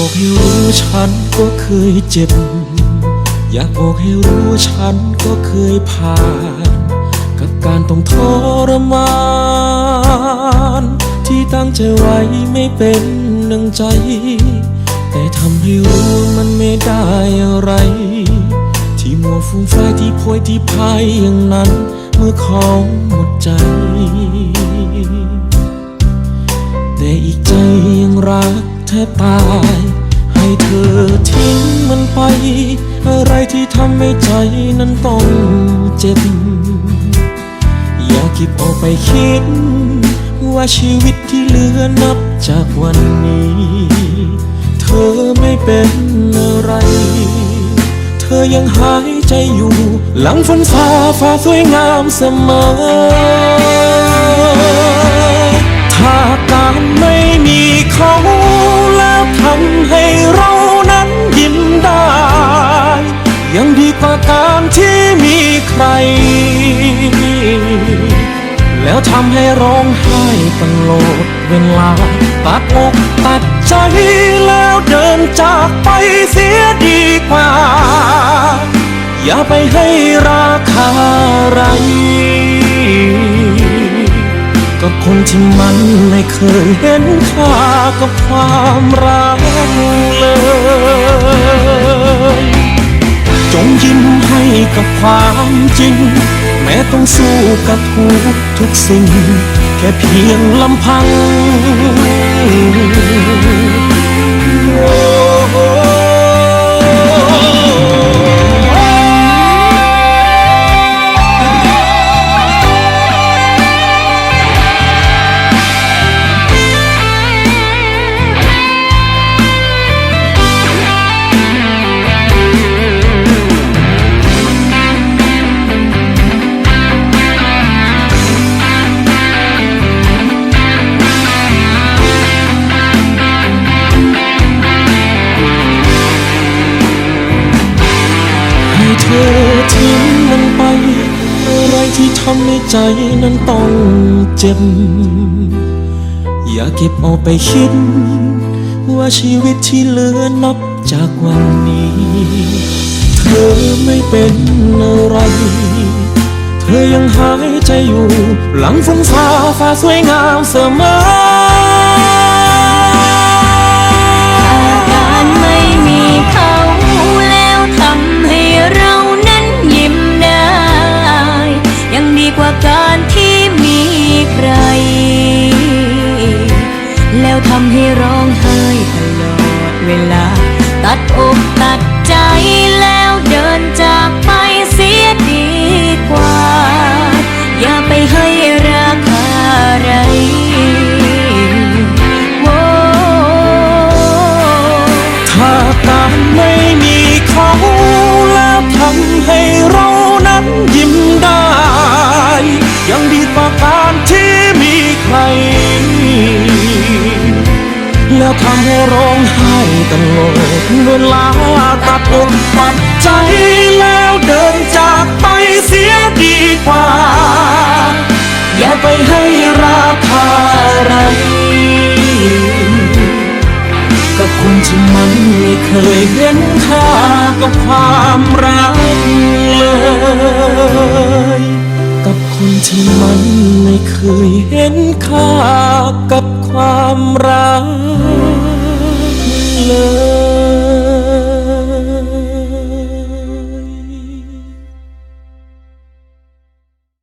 บอกให้รู้ฉันก็เคยเจ็บ อยากบอกให้รู้ฉันก็เคยผ่าน กับการต้องทรมาน ที่ตั้งใจไว้ไม่เป็นหนึ่งใจ แต่ทำให้รู้มันไม่ได้อะไร ที่มัวฟุ้งไฟที่โพยที่พายอย่างนั้น อทิ้งมันไป อะไรที่ทำให้ใจนั้นต้องเจ็บ อย่าเก็บเอาไปคิด ว่าชีวิตที่เหลือนับจากวันนี้ เธอไม่เป็นอะไร เธอยังหายใจอยู่ หลังฝนฟ้าฟ้าสวยงามเสมอ ใครแล้วทำให้ร้องไห้ตลอดเวลา ตัดอกตัดใจแล้วเดินจากไปเสียดีกว่า อย่าไปให้ราคาไร กับคนที่มันไม่เคยเห็นค่ากับความรักเลย ความจริง แม้ต้องสู้กับทุกทุกสิ่ง แค่เพียงลำพังใทำให้ใจนั้นต้องเจ็บ อย่าเก็บเอาไปคิด ว่าชีวิตที่เหลือนับจากวันนี้ เธอไม่เป็นอะไร เธอยังหายใจอยู่ หลังฟุ้งฟ้าฟ้าสวยงามเสมอ เวลา ตัดอกตัดใจแล้วเดินจากไปเสียดีกว่า อย่าไปให้ราคาอะไรโอ้ถ้าการไม่มีเขาแล้วทำให้เรานั้นยิ้มได้ ยังดีกว่าการที่ แล้วทำให้ร้องไห้ตลอดเวลาตัดอกตัดใจแล้วเดินจากไปเสียดีกว่า อย่าไปให้ราคาอะไรกับคนที่มันไม่เคยเห็นค่ากับความรักเลย กับคนที่มันไม่เคยเห็นค่ากับความรัก